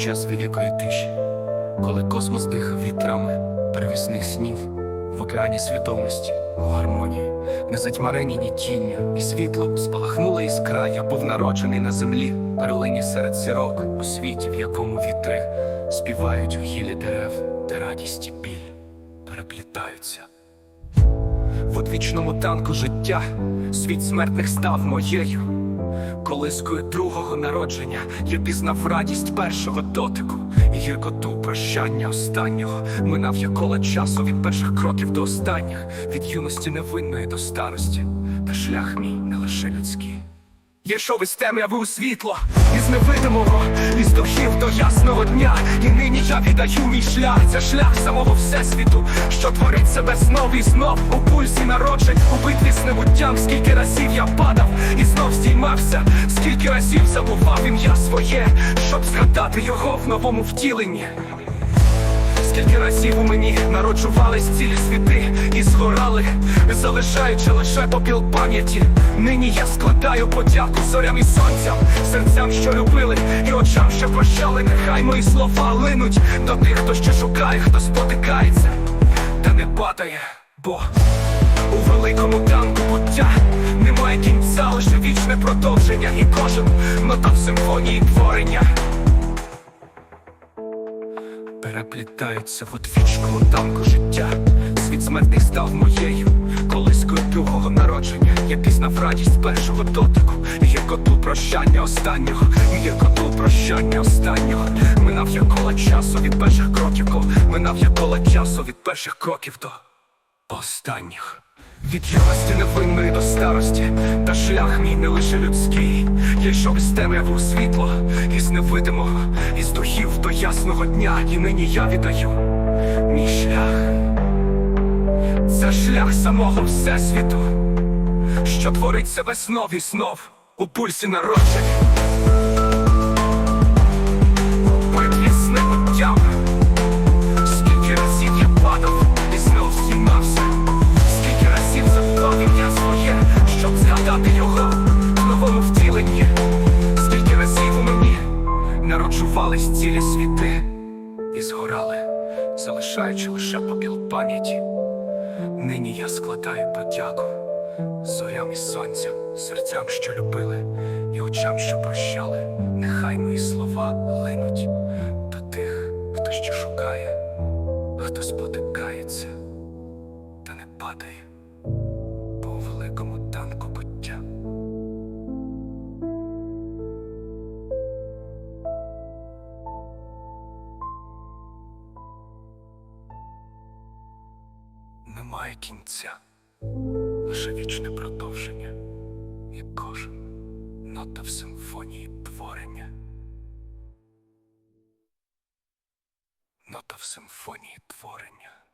час великої тиші, коли космос дихав вітрами первісних снів, в океані свідомості, у гармонії, не затьмарені ні тіння, ні світло спалахнула іскра, я був народжений на землі, перлині серед сірок, у світі, в якому вітри співають у гілі дерев, де радість і біль переплітаються. В одвічному танку життя світ смертних став моєю. Колискою другого народження я пізнав радість першого дотику і гіркоту прощання останнього. Минав я коло часу від перших кроків до останніх, від юності невинної до старості, та шлях мій не лише людський. Я йшов із темряви у світло, із невидимого, із духів до ясного дня. І нині я віддаю мій шлях, це шлях самого всесвіту, що творить себе знов і знов у пульсі народжень, у битві з небуттям, скільки разів я падав і знов здіймався, скільки разів забував ім'я своє, щоб згадати його в новому втіленні. Скільки разів у мені народжувались цілі світи і згорали, залишаючи лише попіл пам'яті. Нині я складаю подяку зорям і сонцям, серцям, що любили, і очам, що прощали. Нехай мої слова линуть до тих, хто ще шукає, хто спотикається, та не падає, бо у великому танку буття немає кінця, лише вічне продовження, і кожен нота в симфонії творення переплітаються в одвічному танку життя. Світ смертних став моєю, колискою другого народження. Я пізнав радість першого дотику, Є коту прощання останнього, є коту прощання останнього. Минав я коло часу від перших кроків, минав я коло часу від перших кроків до останніх. Від юності невинної до старості, та шлях мій не лише людський. Я йшов із темряви у світло, із невидимого, із духів до ясного дня, і нині я віддаю мій шлях. Це шлях самого всесвіту, що творить себе знов і знов у пульсі народження. Народжувались цілі світи і згорали, залишаючи лише попіл пам'яті. Нині я складаю подяку зорям і сонцям, серцям, що любили, і очам, що прощали. Нехай мої слова линуть до тих, хто ще шукає хто спотикається та не падає Немає кінця, лише вічне продовження, і кожен нота в симфонії творення. Нота в симфонії творення.